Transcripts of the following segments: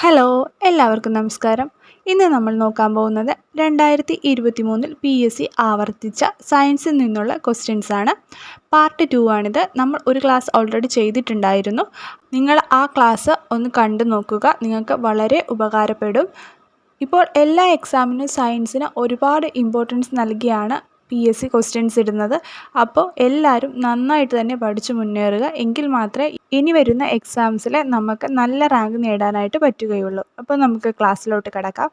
Hello എല്ലാവർക്കും നമസ്കാരം. ഇന്ന് നമ്മൾ നോക്കാൻ പോകുന്നത് രണ്ടായിരത്തി ഇരുപത്തി മൂന്നിൽ പി എസ് സി ആവർത്തിച്ച സയൻസിൽ നിന്നുള്ള ക്വസ്റ്റ്യൻസ് ആണ്. പാർട്ട് ടു ആണിത്. നമ്മൾ ഒരു ക്ലാസ് ഓൾറെഡി ചെയ്തിട്ടുണ്ടായിരുന്നു. നിങ്ങൾ ആ ക്ലാസ് ഒന്ന് കണ്ടു നോക്കുക. നിങ്ങൾക്ക് വളരെ ഉപകാരപ്പെടും. ഇപ്പോൾ എല്ലാ എക്സാമിനും സയൻസിന് ഒരുപാട് ഇമ്പോർട്ടൻസ് നൽകിയാണ് പി എസ് സി ക്വസ്റ്റ്യൻസ് ഇടുന്നത്. അപ്പോൾ എല്ലാവരും നന്നായിട്ട് തന്നെ പഠിച്ചു മുന്നേറുക. എങ്കിൽ മാത്രമേ ഇനി വരുന്ന എക്സാംസിൽ നമുക്ക് നല്ല റാങ്ക് നേടാനായിട്ട് പറ്റുകയുള്ളൂ. അപ്പോൾ നമുക്ക് ക്ലാസ്സിലോട്ട് കിടക്കാം.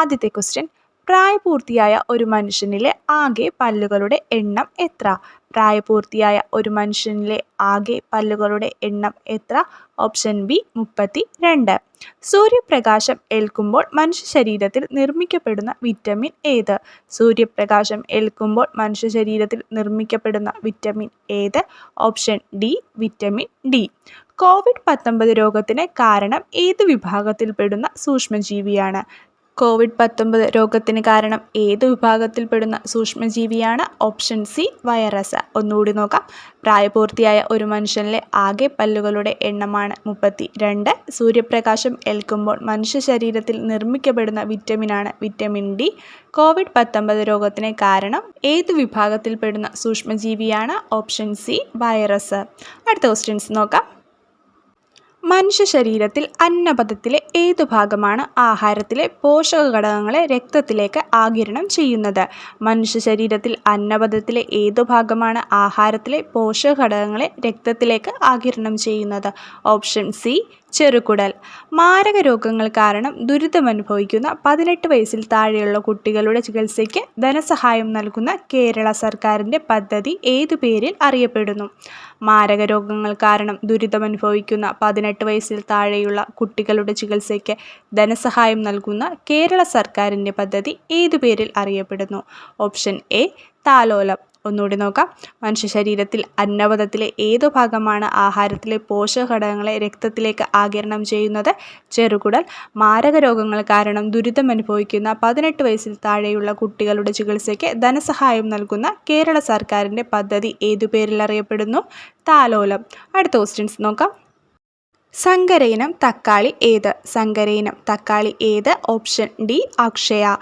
ആദ്യത്തെ ക്വസ്റ്റ്യൻ പ്രായപൂർത്തിയായ ഒരു മനുഷ്യനിലെ ആകെ പല്ലുകളുടെ എണ്ണം എത്ര? പ്രായപൂർത്തിയായ ഒരു മനുഷ്യനിലെ ആകെ പല്ലുകളുടെ എണ്ണം എത്ര? ഓപ്ഷൻ ബി മുപ്പത്തി രണ്ട് സൂര്യപ്രകാശം ഏൽക്കുമ്പോൾ മനുഷ്യ ശരീരത്തിൽ നിർമ്മിക്കപ്പെടുന്ന വിറ്റമിൻ ഏത്? സൂര്യപ്രകാശം ഏൽക്കുമ്പോൾ മനുഷ്യ ശരീരത്തിൽ നിർമ്മിക്കപ്പെടുന്ന വിറ്റമിൻ ഏത്? Option D vitamin D. Covid പത്തൊമ്പത് രോഗത്തിന് കാരണം ഏത് വിഭാഗത്തിൽപ്പെടുന്ന സൂക്ഷ്മജീവിയാണ്? കോവിഡ് പത്തൊമ്പത് രോഗത്തിന് കാരണം ഏത് വിഭാഗത്തിൽപ്പെടുന്ന സൂക്ഷ്മജീവിയാണ് ഓപ്ഷൻ സി വൈറസ്? ഒന്നുകൂടി നോക്കാം. പ്രായപൂർത്തിയായ ഒരു മനുഷ്യനിലെ ആകെ പല്ലുകളുടെ എണ്ണമാണ് മുപ്പത്തി രണ്ട് സൂര്യപ്രകാശം ഏൽക്കുമ്പോൾ മനുഷ്യ ശരീരത്തിൽ നിർമ്മിക്കപ്പെടുന്ന വിറ്റമിനാണ് വിറ്റമിൻ ഡി. കോവിഡ് പത്തൊമ്പത് രോഗത്തിന് കാരണം ഏത് വിഭാഗത്തിൽപ്പെടുന്ന സൂക്ഷ്മജീവിയാണ് ഓപ്ഷൻ സി വൈറസ്? അടുത്ത ക്വസ്റ്റ്യൻസ് നോക്കാം. മനുഷ്യ ശരീരത്തിൽ അന്നപഥത്തിലെ ഏതു ഭാഗമാണ് ആഹാരത്തിലെ പോഷക ഘടകങ്ങളെ രക്തത്തിലേക്ക് ആഗിരണം ചെയ്യുന്നത്? മനുഷ്യ ശരീരത്തിൽ അന്നപഥത്തിലെ ഏതു ഭാഗമാണ് ആഹാരത്തിലെ പോഷക ഘടകങ്ങളെ രക്തത്തിലേക്ക് ആഗിരണം ചെയ്യുന്നത്? ഓപ്ഷൻ സി ചെറുകുടൽ. മാരക രോഗങ്ങൾ കാരണം ദുരിതമനുഭവിക്കുന്ന പതിനെട്ട് വയസ്സിൽ താഴെയുള്ള കുട്ടികളുടെ ചികിത്സയ്ക്ക് ധനസഹായം നൽകുന്ന കേരള സർക്കാരിന്റെ പദ്ധതി ഏതു പേരിൽ അറിയപ്പെടുന്നു? മാരക രോഗങ്ങൾ കാരണം ദുരിതമനുഭവിക്കുന്ന പതിനെട്ട് വയസ്സിൽ താഴെയുള്ള കുട്ടികളുടെ ചികിത്സയ്ക്ക് ധനസഹായം നൽകുന്ന കേരള സർക്കാരിന്റെ പദ്ധതി ഏതു പേരിൽ അറിയപ്പെടുന്നു? ഓപ്ഷൻ എ താലോലം. ഒന്നുകൂടി നോക്കാം. മനുഷ്യ ശരീരത്തിൽ അന്നപഥത്തിലെ ഏതു ഭാഗമാണ് ആഹാരത്തിലെ പോഷക ഘടകങ്ങളെ രക്തത്തിലേക്ക് ആകിരണം ചെയ്യുന്നത്? ചെറുകുടൽ മാരക രോഗങ്ങൾ കാരണം ദുരിതം അനുഭവിക്കുന്ന പതിനെട്ട് വയസ്സിൽ താഴെയുള്ള കുട്ടികളുടെ ചികിത്സയ്ക്ക് ധനസഹായം നൽകുന്ന കേരള സർക്കാരിന്റെ പദ്ധതി ഏതു പേരിൽ അറിയപ്പെടുന്നു? താലോലം. അടുത്ത ക്വസ്റ്റ്യൻസ് നോക്കാം. സങ്കരയിനം തക്കാളി ഏത്? സങ്കരയിനം തക്കാളി ഏത്? Option D Akshaya.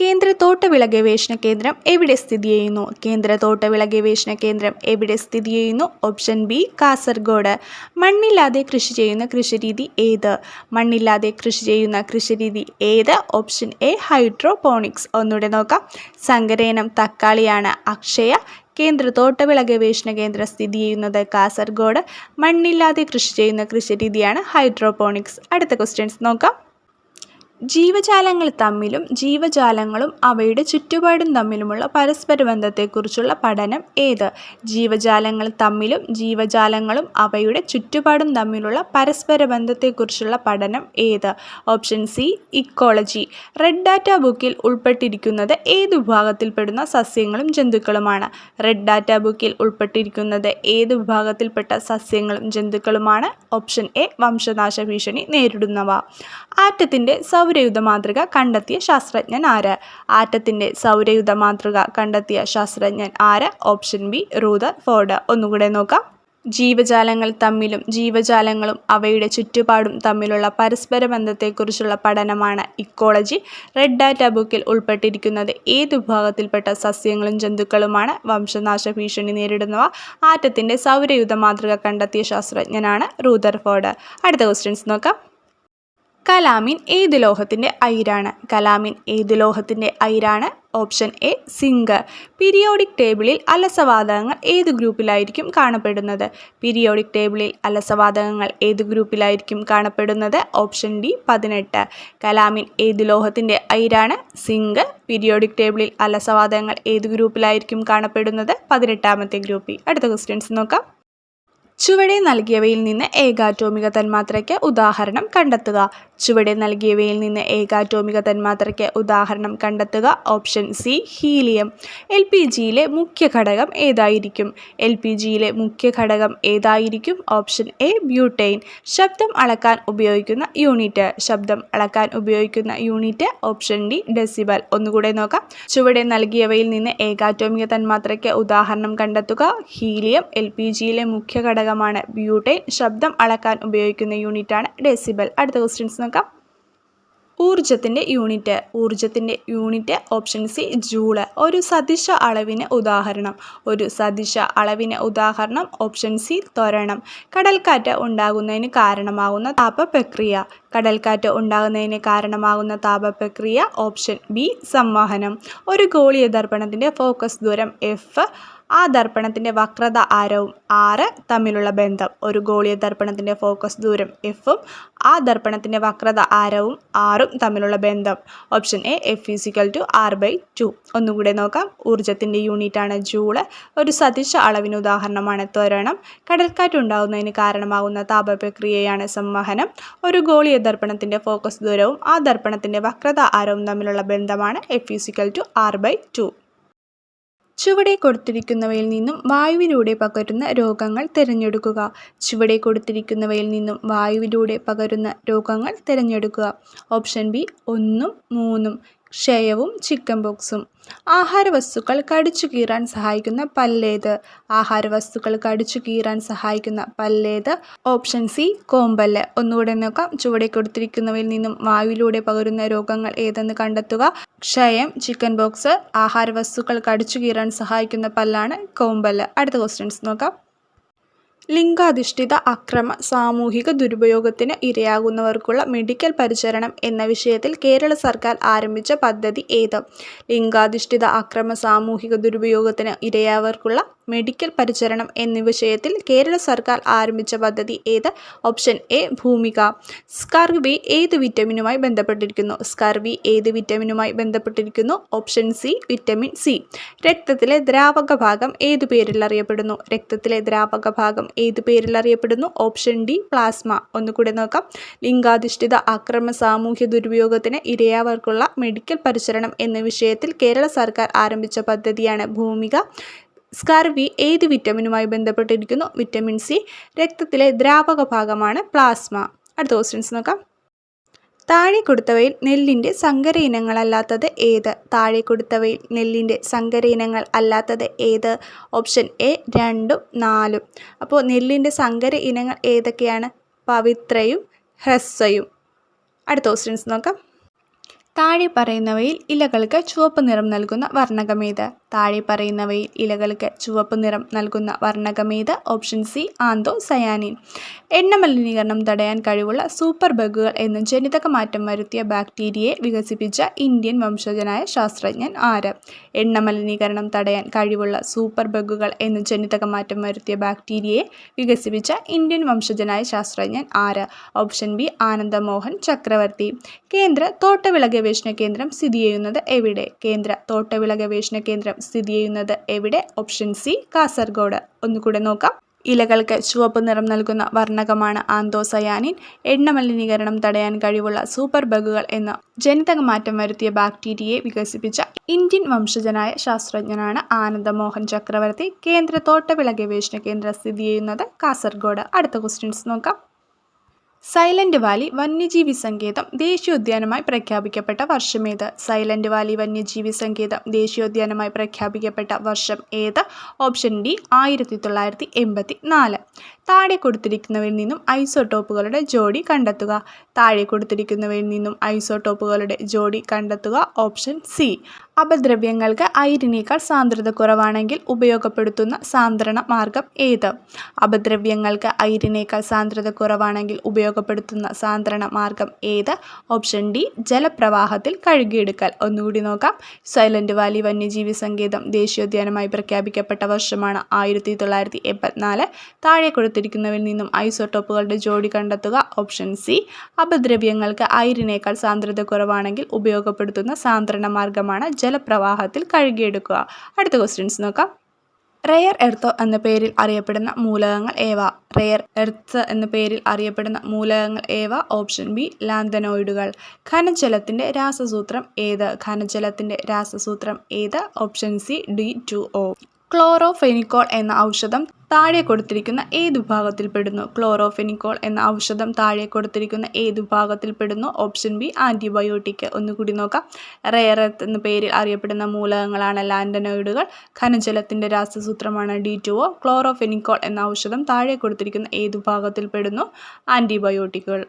കേന്ദ്ര തോട്ടവിള ഗവേഷണ കേന്ദ്രം എവിടെ സ്ഥിതി ചെയ്യുന്നു? കേന്ദ്ര തോട്ടവിള ഗവേഷണ കേന്ദ്രം എവിടെ സ്ഥിതി ചെയ്യുന്നു? Option B Kasaragod. മണ്ണില്ലാതെ കൃഷി ചെയ്യുന്ന കൃഷിരീതി ഏത്? മണ്ണില്ലാതെ കൃഷി ചെയ്യുന്ന കൃഷിരീതി ഏത്? Option A hydroponics. ഒന്നുകൂടെ നോക്കാം. സങ്കരേനം തക്കാളിയാണ് അക്ഷയ. കേന്ദ്ര തോട്ടവിള ഗവേഷണ കേന്ദ്രം സ്ഥിതി ചെയ്യുന്നത് കാസർഗോഡ്. മണ്ണില്ലാതെ കൃഷി ചെയ്യുന്ന കൃഷിരീതിയാണ് ഹൈഡ്രോപോണിക്സ്. അടുത്ത ക്വസ്റ്റ്യൻസ് നോക്കാം. ജീവജാലങ്ങൾ തമ്മിലും ജീവജാലങ്ങളും അവയുടെ ചുറ്റുപാടും തമ്മിലുമുള്ള പരസ്പര ബന്ധത്തെക്കുറിച്ചുള്ള പഠനം ഏത്? ജീവജാലങ്ങൾ തമ്മിലും ജീവജാലങ്ങളും അവയുടെ ചുറ്റുപാടും തമ്മിലുള്ള പരസ്പര ബന്ധത്തെക്കുറിച്ചുള്ള പഠനം ഏത്? Option C ecology. Red data ബുക്കിൽ ഉൾപ്പെട്ടിരിക്കുന്നത് ഏത് വിഭാഗത്തിൽപ്പെടുന്ന സസ്യങ്ങളും ജന്തുക്കളുമാണ്? റെഡ് ഡാറ്റ ബുക്കിൽ ഉൾപ്പെട്ടിരിക്കുന്നത് ഏത് വിഭാഗത്തിൽപ്പെട്ട സസ്യങ്ങളും ജന്തുക്കളുമാണ്? ഓപ്ഷൻ എ വംശനാശ ഭീഷണി നേരിടുന്നവ. ആറ്റത്തിന്റെ സൗരയുധ മാതൃക കണ്ടെത്തിയ ശാസ്ത്രജ്ഞൻ ആര്? ആറ്റത്തിന്റെ സൗരയുധ മാതൃക കണ്ടെത്തിയ ശാസ്ത്രജ്ഞൻ ആര്? Option B Rutherford. ഒന്നുകൂടെ നോക്കാം. ജീവജാലങ്ങൾ തമ്മിലും ജീവജാലങ്ങളും അവയുടെ ചുറ്റുപാടും തമ്മിലുള്ള പരസ്പര ബന്ധത്തെക്കുറിച്ചുള്ള പഠനമാണ് ഇക്കോളജി. റെഡ് ഡാറ്റ ബുക്കിൽ ഉൾപ്പെട്ടിരിക്കുന്നത് ഏത് വിഭാഗത്തിൽപ്പെട്ട സസ്യങ്ങളും ജന്തുക്കളുമാണ്? വംശനാശ ഭീഷണി നേരിടുന്നവ. ആറ്റത്തിന്റെ സൗരയുധ മാതൃക കണ്ടെത്തിയ ശാസ്ത്രജ്ഞനാണ് റൂദർഫോർഡ് അടുത്ത ക്വസ്റ്റ്യൻസ് നോക്കാം. കലാമിൻ ഏത് ലോഹത്തിന്റെ അയിരാണ്? കലാമിൻ ഏത് ലോഹത്തിന്റെ അയിരാണ്? ഓപ്ഷൻ എ സിങ്ക് പീരിയോഡിക് ടേബിളിൽ അലസവാതകങ്ങൾ ഏത് ഗ്രൂപ്പിലായിരിക്കും കാണപ്പെടുന്നത്? പീരിയോഡിക് ടേബിളിൽ അലസവാതകങ്ങൾ ഏത് ഗ്രൂപ്പിലായിരിക്കും കാണപ്പെടുന്നത്? ഓപ്ഷൻ ഡി പതിനെട്ട്. കലാമിൻ ഏത് ലോഹത്തിന്റെ അയിരാണ്? സിങ്ക് പീരിയോഡിക് ടേബിളിൽ അലസവാതകങ്ങൾ ഏത് ഗ്രൂപ്പിലായിരിക്കും കാണപ്പെടുന്നത്? പതിനെട്ടാമത്തെ ഗ്രൂപ്പിൽ. അടുത്ത ക്വസ്റ്റ്യൻസ് നോക്കാം. ചുവടെ നൽകിയവയിൽ നിന്ന് ഏകാറ്റോമിക തന്മാത്രയ്ക്ക് ഉദാഹരണം കണ്ടെത്തുക. ചുവടെ നൽകിയവയിൽ നിന്ന് ഏകാറ്റോമിക തന്മാത്രയ്ക്ക് ഉദാഹരണം കണ്ടെത്തുക. Option C helium. L P ജിയിലെ മുഖ്യ ഘടകം ഏതായിരിക്കും? എൽ പി ജിയിലെ മുഖ്യ ഘടകം ഏതായിരിക്കും? ഓപ്ഷൻ എ ബ്യൂട്ടെയിൻ ശബ്ദം അളക്കാൻ ഉപയോഗിക്കുന്ന യൂണിറ്റ്. ശബ്ദം അളക്കാൻ ഉപയോഗിക്കുന്ന യൂണിറ്റ്. Option D decibel. ഒന്നുകൂടെ നോക്കാം. ചുവടെ നൽകിയവയിൽ നിന്ന് ഏകാറ്റോമിക തന്മാത്രയ്ക്ക് ഉദാഹരണം കണ്ടെത്തുക. ഹീലിയം എൽ പി ജിയിലെ മുഖ്യ ഘടകമാണ്. ബ്യൂട്ടെയിൻ ശബ്ദം അളക്കാൻ ഉപയോഗിക്കുന്ന യൂണിറ്റാണ് ഡെസിബൽ. അടുത്ത ക്വസ്റ്റ്യൻസ് നോക്കാം ഊർജത്തിന്റെ യൂണിറ്റ്. ഊർജത്തിന്റെ യൂണിറ്റ് ഓപ്ഷൻ സി ജൂൾ. ഒരു സദിശ അളവിന് ഉദാഹരണം. ഒരു സദിശ അളവിന് ഉദാഹരണം ഓപ്ഷൻ സി തൊരണം കടൽക്കാറ്റ് ഉണ്ടാകുന്നതിന് കാരണമാകുന്ന താപപ്രക്രിയ. കടൽക്കാറ്റ് ഉണ്ടാകുന്നതിന് കാരണമാകുന്ന താപപ്രക്രിയ ഓപ്ഷൻ ബി സംവഹനം. ഒരു ഗോളീയ ദർപ്പണത്തിന്റെ ഫോക്കസ് ദൂരം എഫ് ആ ദർപ്പണത്തിന്റെ വക്രത ആരവും ആറ് തമ്മിലുള്ള ബന്ധം. ഒരു ഗോളീയ ദർപ്പണത്തിന്റെ ഫോക്കസ് ദൂരം എഫും ആ ദർപ്പണത്തിന്റെ വക്രത ആരവും ആറും തമ്മിലുള്ള ബന്ധം. Option A F is equal to R by two. ഒന്നുകൂടെ നോക്കാം. ഊർജത്തിന്റെ യൂണിറ്റാണ് ജൂൾ. ഒരു സദിശ അളവിന് ഉദാഹരണമാണ് ത്വരണം. കടൽക്കാറ്റ് ഉണ്ടാകുന്നതിന് കാരണമാകുന്ന താപപ്രക്രിയയാണ് സംവഹനം. ഒരു ഗോളീയ ദർപ്പണത്തിന്റെ ഫോക്കസ് ദൂരവും ആ ദർപ്പണത്തിന്റെ വക്രത ആരവും തമ്മിലുള്ള ബന്ധമാണ് F is equal to R by two ചുവടെ കൊടുത്തിരിക്കുന്നവയിൽ നിന്നും വായുവിലൂടെ പകരുന്ന രോഗങ്ങൾ തിരഞ്ഞെടുക്കുക. ചുവടെ കൊടുത്തിരിക്കുന്നവയിൽ നിന്നും വായുവിലൂടെ പകരുന്ന രോഗങ്ങൾ തിരഞ്ഞെടുക്കുക. ഓപ്ഷൻ ബി ഒന്നും മൂന്നും. ക്ഷയവും ചിക്കൻ ബോക്സും. ആഹാരവസ്തുക്കൾ കടിച്ചു കീറാൻ സഹായിക്കുന്ന പല്ലേത്. ആഹാരവസ്തുക്കൾ കടിച്ചു കീറാൻ സഹായിക്കുന്ന പല്ലേത്. Option C കോമ്പല്ല്. ഒന്നുകൂടെ നോക്കാം. ചുവടെ കൊടുത്തിരിക്കുന്നവയിൽ നിന്നും വായുവിലൂടെ പകരുന്ന രോഗങ്ങൾ ഏതെന്ന് കണ്ടെത്തുക. ക്ഷയം ചിക്കൻ ബോക്സ് ആഹാരവസ്തുക്കൾ കടിച്ചു കീറാൻ സഹായിക്കുന്ന പല്ലാണ് കോമ്പല്ല്. അടുത്ത ക്വസ്റ്റ്യൻസ് നോക്കാം. ലിംഗാധിഷ്ഠിത അക്രമ സാമൂഹിക ദുരുപയോഗത്തിന് ഇരയാകുന്നവർക്കുള്ള മെഡിക്കൽ പരിചരണം എന്ന വിഷയത്തിൽ കേരള സർക്കാർ ആരംഭിച്ച പദ്ധതി ഏത്? ലിംഗാധിഷ്ഠിത അക്രമ സാമൂഹിക ദുരുപയോഗത്തിന് ഇരയായവർക്കുള്ള മെഡിക്കൽ പരിചരണം എന്നീ വിഷയത്തിൽ കേരള സർക്കാർ ആരംഭിച്ച പദ്ധതി ഏത്? Option A Bhumika. സ്കർവി ഏത് വിറ്റമിനുമായി ബന്ധപ്പെട്ടിരിക്കുന്നു? സ്കർവി ഏത് വിറ്റമിനുമായി ബന്ധപ്പെട്ടിരിക്കുന്നു? Option C vitamin C. രക്തത്തിലെ ദ്രാവക ഭാഗം ഏത് പേരിൽ അറിയപ്പെടുന്നു? രക്തത്തിലെ ദ്രാവക ഭാഗം ഏത് പേരിൽ അറിയപ്പെടുന്നു? Option D plasma. ഒന്നുകൂടെ നോക്കാം. ലിംഗാധിഷ്ഠിത അക്രമ സാമൂഹ്യ ദുരുപയോഗത്തിന് ഇരയാവർക്കുള്ള മെഡിക്കൽ പരിചരണം എന്ന വിഷയത്തിൽ കേരള സർക്കാർ ആരംഭിച്ച പദ്ധതിയാണ് ഭൂമിക. സ്കർവി ഏത് വിറ്റമിനുമായി ബന്ധപ്പെട്ടിരിക്കുന്നു? Vitamin C. രക്തത്തിലെ ദ്രാവക ഭാഗമാണ് പ്ലാസ്മ. അടുത്ത ക്വസ്റ്റ്യൻസ് നോക്കാം. താഴെ കൊടുത്തവയിൽ നെല്ലിന്റെ സങ്കര ഇനങ്ങളല്ലാത്തത് ഏത്? താഴെ കൊടുത്തവയിൽ നെല്ലിന്റെ സങ്കര ഇനങ്ങൾ അല്ലാത്തത് ഏത്? ഓപ്ഷൻ എ രണ്ടും നാലും. അപ്പോൾ നെല്ലിന്റെ സങ്കര ഇനങ്ങൾ ഏതൊക്കെയാണ്? പവിത്രയും ഹ്രസ്വയും. അടുത്ത ക്വസ്റ്റ്യൻസ് നോക്കാം. താഴെ പറയുന്നവയിൽ ഇലകൾക്ക് ചുവപ്പ് നിറം നൽകുന്ന വർണകമേത് താഴെ പറയുന്നവയിൽ ഇലകൾക്ക് ചുവപ്പ് നിറം നൽകുന്ന വർണകമേത്? Option C anthocyanin. എണ്ണ മലിനീകരണം തടയാൻ കഴിവുള്ള സൂപ്പർ ബഗുകൾ എന്ന ജനിതക മാറ്റം വരുത്തിയ ബാക്ടീരിയയെ വികസിപ്പിച്ച ഇന്ത്യൻ വംശജനായ ശാസ്ത്രജ്ഞൻ ആര്? എണ്ണ മലിനീകരണം തടയാൻ കഴിവുള്ള സൂപ്പർ ബഗുകൾ എന്ന ജനിതക മാറ്റം വരുത്തിയ ബാക്ടീരിയയെ വികസിപ്പിച്ച ഇന്ത്യൻ വംശജനായ ശാസ്ത്രജ്ഞൻ ആര്? ഓപ്ഷൻ ബി ആനന്ദമോഹൻ ചക്രവർത്തി. കേന്ദ്ര തോട്ടവിള ഗവേഷണ കേന്ദ്രം സ്ഥിതി ചെയ്യുന്നത് എവിടെ? കേന്ദ്ര തോട്ടവിള ഗവേഷണ കേന്ദ്രം സ്ഥിതി ചെയ്യുന്നത് എവിടെ? Option C Kasaragod. ഒന്നുകൂടെ നോക്കാം. ഇലകൾക്ക് ചുവപ്പ് നിറം നൽകുന്ന വർണകമാണ് ആന്തോസയാനിൻ. എണ്ണ മലിനീകരണം തടയാൻ കഴിവുള്ള സൂപ്പർ ബഗുകൾ എന്ന ജനിതക മാറ്റം വരുത്തിയ ബാക്ടീരിയയെ വികസിപ്പിച്ച ഇന്ത്യൻ വംശജനായ ശാസ്ത്രജ്ഞനാണ് ആനന്ദമോഹൻ ചക്രവർത്തി. കേന്ദ്ര തോട്ടവിള ഗവേഷണ കേന്ദ്രം സ്ഥിതി ചെയ്യുന്നത് കാസർഗോഡ്. അടുത്ത ക്വസ്റ്റ്യൻസ് നോക്കാം. സൈലന്റ് വാലി വന്യജീവി സങ്കേതം ദേശീയോദ്യാനമായി പ്രഖ്യാപിക്കപ്പെട്ട വർഷമേത്? സൈലന്റ് വാലി വന്യജീവി സങ്കേതം ദേശീയോദ്യാനമായി പ്രഖ്യാപിക്കപ്പെട്ട വർഷം ഏത്? ഓപ്ഷൻ ഡി ആയിരത്തി തൊള്ളായിരത്തി എൺപത്തി നാല് താഴെ കൊടുത്തിരിക്കുന്നവയിൽ നിന്നും ഐസോടോപ്പുകളുടെ ജോഡി കണ്ടെത്തുക. താഴെ കൊടുത്തിരിക്കുന്നവയിൽ നിന്നും ഐസോടോപ്പുകളുടെ ജോഡി കണ്ടെത്തുക. Option C. അപദ്രവ്യങ്ങൾക്ക് അയിരിനേക്കാൾ സാന്ദ്രത കുറവാണെങ്കിൽ ഉപയോഗപ്പെടുത്തുന്ന സാന്ദ്രണ മാർഗം ഏത്? അപദ്രവ്യങ്ങൾക്ക് അയിരിനേക്കാൾ സാന്ദ്രത കുറവാണെങ്കിൽ ഉപയോഗപ്പെടുത്തുന്ന സാന്ദ്രണ മാർഗം ഏത്? Option D. ജലപ്രവാഹത്തിൽ കഴുകിയെടുക്കൽ. ഒന്നുകൂടി നോക്കാം. സൈലന്റ് വാലി വന്യജീവി സങ്കേതം ദേശീയോദ്യാനമായി പ്രഖ്യാപിക്കപ്പെട്ട വർഷമാണ് ആയിരത്തി തൊള്ളായിരത്തി എൺപത്തിനാല്. താഴെ കൊടുത്തിരിക്കുന്നവയിൽ നിന്നും ഐസോട്ടോപ്പുകളുടെ ജോഡി കണ്ടെത്തുക. ഓപ്ഷൻ സി അപദ്രവ്യങ്ങൾക്ക് അയിരിനേക്കാൾ സാന്ദ്രത കുറവാണെങ്കിൽ ഉപയോഗപ്പെടുത്തുന്ന സാന്ദ്രണ മാർഗമാണ് ജലപ്രവാഹത്തിൽ കഴുകിയെടുക്കുക. അടുത്ത ക്വസ്റ്റ്യൻസ് നോക്കാം. റെയർ എർത്ത് എന്ന പേരിൽ അറിയപ്പെടുന്ന മൂലകങ്ങൾ ഏവ? റെയർ എർത്ത് എന്ന പേരിൽ അറിയപ്പെടുന്ന മൂലകങ്ങൾ ഏവ? Option B ലാന്തനോയിഡുകൾ. ഖനജലത്തിന്റെ രാസസൂത്രം ഏത്? ഖനജലത്തിന്റെ രാസസൂത്രം ഏത്? Option C D two O. Chloramphenicol എന്ന ഔഷധം താഴെ കൊടുത്തിരിക്കുന്ന ഏത് വിഭാഗത്തിൽപ്പെടുന്നു ക്ലോറോഫെനിക്കോൾ എന്ന ഔഷധം താഴെ കൊടുത്തിരിക്കുന്ന ഏത് വിഭാഗത്തിൽപ്പെടുന്നു ഓപ്ഷൻ ബി ആന്റിബയോട്ടിക് ഒന്നുകൂടി നോക്കാം. റെയറത്ത് എന്ന പേരിൽ അറിയപ്പെടുന്ന മൂലകങ്ങളാണ് ലാൻഡനോയിഡുകൾ ഖനജലത്തിന്റെ രാസസൂത്രമാണ് ഡി ടു ഒ. ക്ലോറോഫെനിക്കോൾ എന്ന ഔഷധം താഴെ കൊടുത്തിരിക്കുന്ന ഏത് വിഭാഗത്തിൽപ്പെടുന്നു ആന്റിബയോട്ടിക്കുകൾ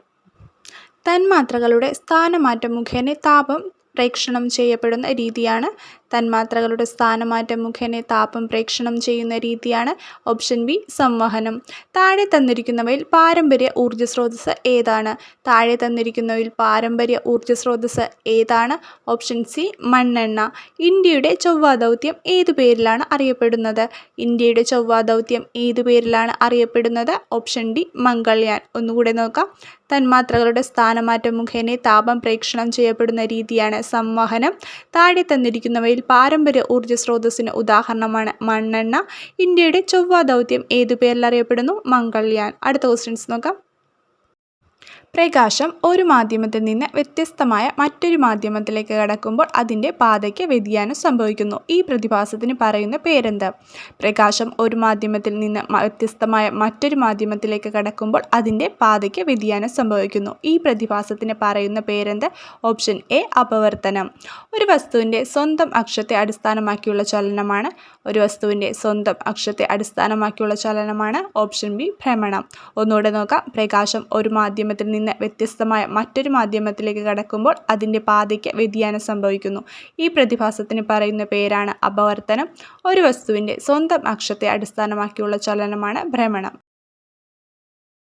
തന്മാത്രകളുടെ സ്ഥാനമാറ്റം മുഖേന താപം പ്രേക്ഷണം ചെയ്യപ്പെടുന്ന രീതിയാണ്. തന്മാത്രകളുടെ സ്ഥാനമാറ്റം മുഖേന താപം പ്രേക്ഷണം ചെയ്യുന്ന രീതിയാണ്. ഓപ്ഷൻ ബി സംവഹനം. താഴെ തന്നിരിക്കുന്നവയിൽ പാരമ്പര്യ ഊർജ സ്രോതസ്സ് ഏതാണ്? താഴെ തന്നിരിക്കുന്നവയിൽ പാരമ്പര്യ ഊർജ സ്രോതസ്സ് ഏതാണ്? ഓപ്ഷൻ സി മണ്ണെണ്ണ. ഇന്ത്യയുടെ ചൊവ്വാ ദൗത്യം ഏതു പേരിലാണ് അറിയപ്പെടുന്നത്? ഇന്ത്യയുടെ ചൊവ്വാ ദൗത്യം ഏതു പേരിലാണ് അറിയപ്പെടുന്നത്? Option D Mangalyaan. ഒന്നുകൂടെ നോക്കാം. തന്മാത്രകളുടെ സ്ഥാനമാറ്റം മുഖേന താപം പ്രേക്ഷണം ചെയ്യപ്പെടുന്ന രീതിയാണ് സംവഹനം. താഴെ തന്നിരിക്കുന്നവയിൽ പാരമ്പര്യ ഊർജ സ്രോതസ്സിന് ഉദാഹരണമാണ് മണ്ണെണ്ണ. ഇന്ത്യയുടെ ചൊവ്വാ ദൗത്യം ഏതു പേരിൽ അറിയപ്പെടുന്നു മംഗൾയാൻ. അടുത്ത ക്വസ്റ്റ്യൻസ് നോക്കാം. പ്രകാശം ഒരു മാധ്യമത്തിൽ നിന്ന് വ്യത്യസ്തമായ മറ്റൊരു മാധ്യമത്തിലേക്ക് കടക്കുമ്പോൾ അതിന്റെ പാതയ്ക്ക് വ്യതിയാനം സംഭവിക്കുന്നു. ഈ പ്രതിഭാസത്തിന് പറയുന്ന പേരെന്ത്? പ്രകാശം ഒരു മാധ്യമത്തിൽ നിന്ന് വ്യത്യസ്തമായ മറ്റൊരു മാധ്യമത്തിലേക്ക് കടക്കുമ്പോൾ അതിന്റെ പാതയ്ക്ക് വ്യതിയാനം സംഭവിക്കുന്നു. ഈ പ്രതിഭാസത്തിന് പറയുന്ന പേരെന്ത്? ഓപ്ഷൻ എ അപവർത്തനം. ഒരു വസ്തുവിന്റെ സ്വന്തം അക്ഷത്തെ അടിസ്ഥാനമാക്കിയുള്ള ചലനമാണ്. ഒരു വസ്തുവിന്റെ സ്വന്തം അക്ഷത്തെ അടിസ്ഥാനമാക്കിയുള്ള ചലനമാണ്. ഓപ്ഷൻ ബി ഭ്രമണം. ഒന്നുകൂടെ നോക്കാം. പ്രകാശം ഒരു മാധ്യമത്തിൽ നിന്ന് വ്യത്യസ്തമായ മറ്റൊരു മാധ്യമത്തിലേക്ക് കടക്കുമ്പോൾ അതിന്റെ പാതയ്ക്ക് വ്യതിയാനം സംഭവിക്കുന്നു. ഈ പ്രതിഭാസത്തിന് പറയുന്ന പേരാണ് അപവർത്തനം. ഒരു വസ്തുവിന്റെ സ്വന്തം അക്ഷത്തെ അടിസ്ഥാനമാക്കിയുള്ള ചലനമാണ് ഭ്രമണം.